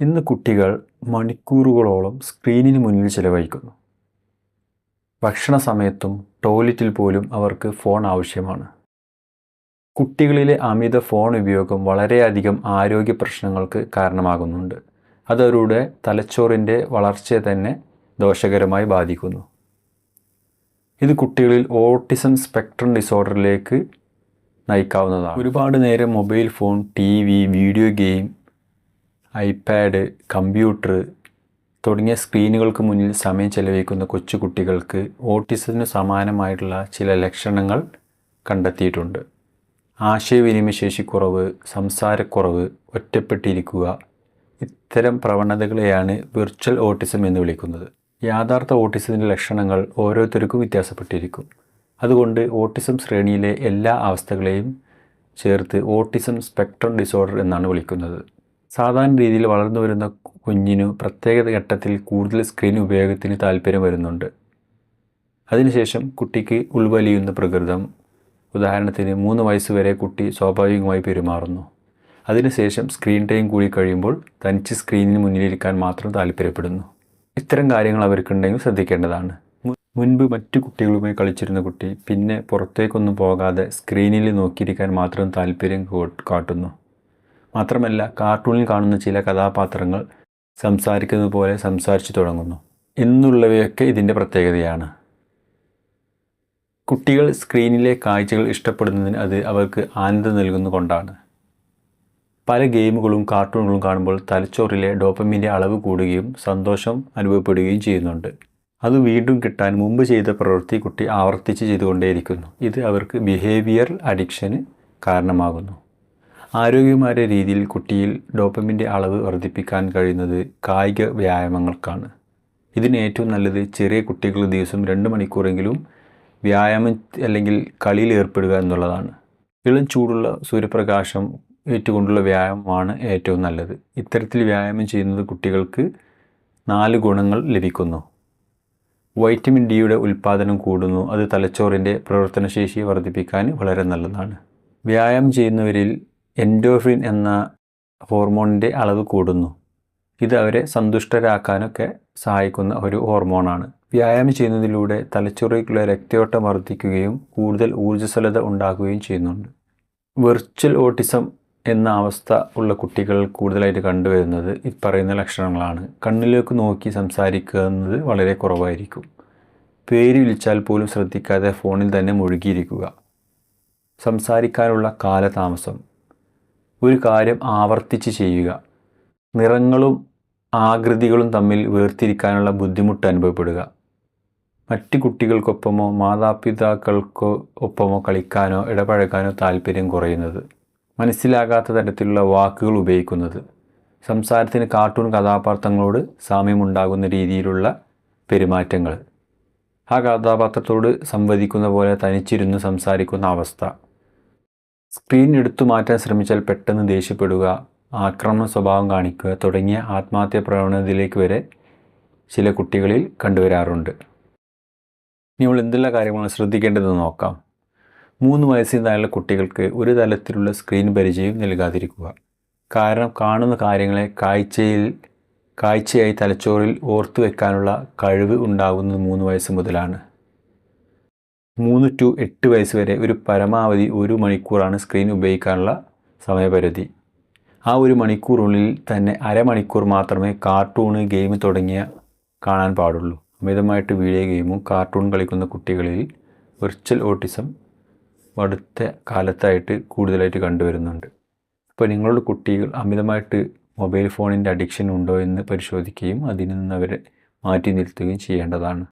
ഇന്ന് കുട്ടികൾ മണിക്കൂറുകളോളം സ്ക്രീനിന് മുന്നിൽ ചിലവഴിക്കുന്നു. ഭക്ഷണ സമയത്തും ടോയ്ലറ്റിൽ പോലും അവർക്ക് ഫോൺ ആവശ്യമാണ്. കുട്ടികളിലെ അമിത ഫോൺ ഉപയോഗം വളരെയധികം ആരോഗ്യ പ്രശ്നങ്ങൾക്ക് കാരണമാകുന്നുണ്ട്. അതവരുടെ തലച്ചോറിന്റെ വളർച്ചയെ തന്നെ ദോഷകരമായി ബാധിക്കുന്നു. ഇത് കുട്ടികളിൽ ഓട്ടിസം സ്പെക്ട്രം ഡിസോർഡറിലേക്ക് നയിക്കാവുന്നതാണ്. ഒരുപാട് നേരം mobile phone T video game iPad computer തുടങ്ങിയ സ്ക്രീനുകൾക്ക് മുന്നിൽ സമയം ചെലവഴിക്കുന്ന കൊച്ചുകുട്ടികൾക്ക് ഓട്ടിസത്തിന് സമാനമായിട്ടുള്ള ചില ലക്ഷണങ്ങൾ കണ്ടെത്തിയിട്ടുണ്ട്. ആശയവിനിമയശേഷി കുറവ് സംസാരക്കുറവ് ഒറ്റപ്പെട്ടിരിക്കുക ഇത്തരം പ്രവണതകളെയാണ് വിർച്വൽ ഓട്ടിസം എന്ന് വിളിക്കുന്നത്. യാഥാർത്ഥ ഓട്ടിസത്തിന്റെ ലക്ഷണങ്ങൾ ഓരോരുത്തർക്കും വ്യത്യാസപ്പെട്ടിരിക്കും. അതുകൊണ്ട് ഓട്ടിസം ശ്രേണിയിലെ എല്ലാ അവസ്ഥകളെയും ചേർത്ത് ഓട്ടിസം സ്പെക്ട്രം ഡിസോർഡർ എന്നാണ് വിളിക്കുന്നത്. സാധാരണ രീതിയിൽ വളർന്നു വരുന്ന കുഞ്ഞിനു പ്രത്യേക ഘട്ടത്തിൽ കൂടുതൽ സ്ക്രീൻ ഉപയോഗത്തിന് താല്പര്യം വരുന്നുണ്ട്. അതിനുശേഷം കുട്ടിക്ക് ഉൾവലിയുന്ന പ്രകൃതം ഉദാഹരണത്തിന് മൂന്ന് വയസ്സ് വരെ കുട്ടി സ്വാഭാവികമായി പെരുമാറുന്നു. അതിനുശേഷം സ്ക്രീൻ ടൈം കൂടി കഴിയുമ്പോൾ തനിച്ച് സ്ക്രീനിന് മുന്നിലിരിക്കാൻ മാത്രം താല്പര്യപ്പെടുന്നു. ഇത്തരം കാര്യങ്ങൾ അവർക്കുണ്ടെങ്കിൽ ശ്രദ്ധിക്കേണ്ടതാണ്. മുൻപ് മറ്റു കുട്ടികളുമായി കളിച്ചിരുന്ന കുട്ടി പിന്നെ പുറത്തേക്കൊന്നും പോകാതെ സ്ക്രീനിൽ നോക്കിയിരിക്കാൻ മാത്രം താല്പര്യം കാട്ടുന്നു. മാത്രമല്ല കാർട്ടൂണിൽ കാണുന്ന ചില കഥാപാത്രങ്ങൾ സംസാരിക്കുന്നത് പോലെ സംസാരിച്ചു തുടങ്ങുന്നു. എന്നുള്ളവയൊക്കെ ഇതിന്റെ പ്രത്യേകതയാണ്. കുട്ടികൾ സ്ക്രീനിലെ കാഴ്ചകൾ ഇഷ്ടപ്പെടുന്നതിന് അത് അവർക്ക് ആനന്ദം നൽകുന്നുകൊണ്ടാണ് പല ഗെയിമുകളും കാർട്ടൂണുകളും കാണുമ്പോൾ തലച്ചോറിലെ ഡോപ്പമിന്റെ അളവ് കൂടുകയും സന്തോഷം അനുഭവപ്പെടുകയും ചെയ്യുന്നുണ്ട്. അത് വീണ്ടും കിട്ടാൻ മുമ്പ് ചെയ്ത പ്രവൃത്തി കുട്ടി ആവർത്തിച്ച് ചെയ്തുകൊണ്ടേയിരിക്കുന്നു. ഇത് അവർക്ക് ബിഹേവിയർ അഡിക്ഷന് കാരണമാകുന്നു. ആരോഗ്യമായ രീതിയിൽ കുട്ടിയിൽ ഡോപ്പമിന്റെ അളവ് വർദ്ധിപ്പിക്കാൻ കഴിയുന്നത് കായിക വ്യായാമങ്ങൾക്കാണ്. ഇതിന് ഏറ്റവും നല്ലത് ചെറിയ കുട്ടികൾ ദിവസം രണ്ട് മണിക്കൂറെങ്കിലും വ്യായാമം അല്ലെങ്കിൽ കളിയിൽ ഏർപ്പെടുക എന്നുള്ളതാണ്. ഇളം ചൂടുള്ള സൂര്യപ്രകാശം ഏറ്റുകൊണ്ടുള്ള വ്യായാമമാണ് ഏറ്റവും നല്ലത്. ഇത്തരത്തിൽ വ്യായാമം ചെയ്യുന്നത് കുട്ടികൾക്ക് നാല് ഗുണങ്ങൾ ലഭിക്കുന്നു. വൈറ്റമിൻ ഡിയുടെ ഉൽപ്പാദനം കൂടുന്നു. അത് തലച്ചോറിന്റെ പ്രവർത്തനശേഷി വർദ്ധിപ്പിക്കാൻ വളരെ നല്ലതാണ്. വ്യായാമം ചെയ്യുന്നവരിൽ എൻഡോഫിൻ എന്ന ഹോർമോണിന്റെ അളവ് കൂടുന്നു. ഇത് അവരെ സന്തുഷ്ടരാക്കാനൊക്കെ സഹായിക്കുന്ന ഒരു ഹോർമോണാണ്. വ്യായാമം ചെയ്യുന്നതിലൂടെ തലച്ചോറിലേക്കുള്ള രക്തയോട്ടം വർദ്ധിക്കുകയും കൂടുതൽ ഊർജസ്വലത ഉണ്ടാക്കുകയും ചെയ്യുന്നുണ്ട്. വെർച്വൽ ഓട്ടിസം എന്ന അവസ്ഥ ഉള്ള കുട്ടികൾ കൂടുതലായിട്ട് കണ്ടുവരുന്നത് ഈ പറയുന്ന ലക്ഷണങ്ങളാണ്. കണ്ണിലേക്ക് നോക്കി സംസാരിക്കുക എന്നത് വളരെ കുറവായിരിക്കും. പേര് വിളിച്ചാൽ പോലും ശ്രദ്ധിക്കാതെ ഫോണിൽ തന്നെ മുഴുകിയിരിക്കുക. സംസാരിക്കാനുള്ള കാലതാമസം. ഒരു കാര്യം ആവർത്തിച്ച് ചെയ്യുക. നിറങ്ങളും ആകൃതികളും തമ്മിൽ വേർതിരിക്കാനുള്ള ബുദ്ധിമുട്ട് അനുഭവപ്പെടുക. മറ്റു കുട്ടികൾക്കൊപ്പമോ മാതാപിതാക്കൾക്കോ ഒപ്പമോ കളിക്കാനോ ഇടപഴകാനോ താല്പര്യം കുറയുന്നത്. മനസ്സിലാകാത്ത തരത്തിലുള്ള വാക്കുകൾ ഉപയോഗിക്കുന്നത്. സംസാരത്തിന് കാർട്ടൂൺ കഥാപാത്രങ്ങളോട് സാമ്യമുണ്ടാകുന്ന രീതിയിലുള്ള പെരുമാറ്റങ്ങൾ. ആ കഥാപാത്രത്തോട് സംവദിക്കുന്ന പോലെ തനിച്ചിരുന്ന് സംസാരിക്കുന്ന അവസ്ഥ. സ്ക്രീൻ എടുത്തു മാറ്റാൻ ശ്രമിച്ചാൽ പെട്ടെന്ന് ദേഷ്യപ്പെടുക ആക്രമണ സ്വഭാവം കാണിക്കുക തുടങ്ങിയ ആത്മഹത്യാ പ്രവണതയിലേക്ക് വരെ ചില കുട്ടികളിൽ കണ്ടുവരാറുണ്ട്. ഇനി നമ്മൾ എന്തെല്ലാം കാര്യങ്ങളാണ് ശ്രദ്ധിക്കേണ്ടതെന്ന് നോക്കാം. മൂന്ന് വയസ്സിൽ താഴെയുള്ള കുട്ടികൾക്ക് ഒരു തലത്തിലുള്ള സ്ക്രീൻ പരിചയം നൽകാതിരിക്കുക. കാരണം കാണുന്ന കാര്യങ്ങളെ കാഴ്ചയിൽ കാഴ്ചയായി തലച്ചോറിൽ ഓർത്തു വെക്കാനുള്ള കഴിവ് ഉണ്ടാകുന്നത് മൂന്ന് വയസ്സ് മുതലാണ്. മൂന്ന് ടു എട്ട് വയസ്സ് വരെ ഒരു പരമാവധി ഒരു മണിക്കൂറാണ് സ്ക്രീൻ ഉപയോഗിക്കാനുള്ള സമയപരിധി. ആ ഒരു മണിക്കൂറിനുള്ളിൽ തന്നെ അരമണിക്കൂർ മാത്രമേ കാർട്ടൂണ് ഗെയിം തുടങ്ങിയ കാണാൻ പാടുള്ളൂ. അമിതമായിട്ട് വീഡിയോ ഗെയിമും കാർട്ടൂൺ കളിക്കുന്ന കുട്ടികളിൽ വെർച്വൽ ഓട്ടിസം അടുത്ത കാലത്തായിട്ട് കൂടുതലായിട്ട് കണ്ടുവരുന്നുണ്ട്. അപ്പോൾ നിങ്ങളുടെ കുട്ടികൾ അമിതമായിട്ട് മൊബൈൽ ഫോണിന്റെ അഡിക്ഷൻ ഉണ്ടോ എന്ന് പരിശോധിക്കുകയും അതിൽ നിന്ന് അവരെ മാറ്റി നിർത്തുകയും ചെയ്യേണ്ടതാണ്.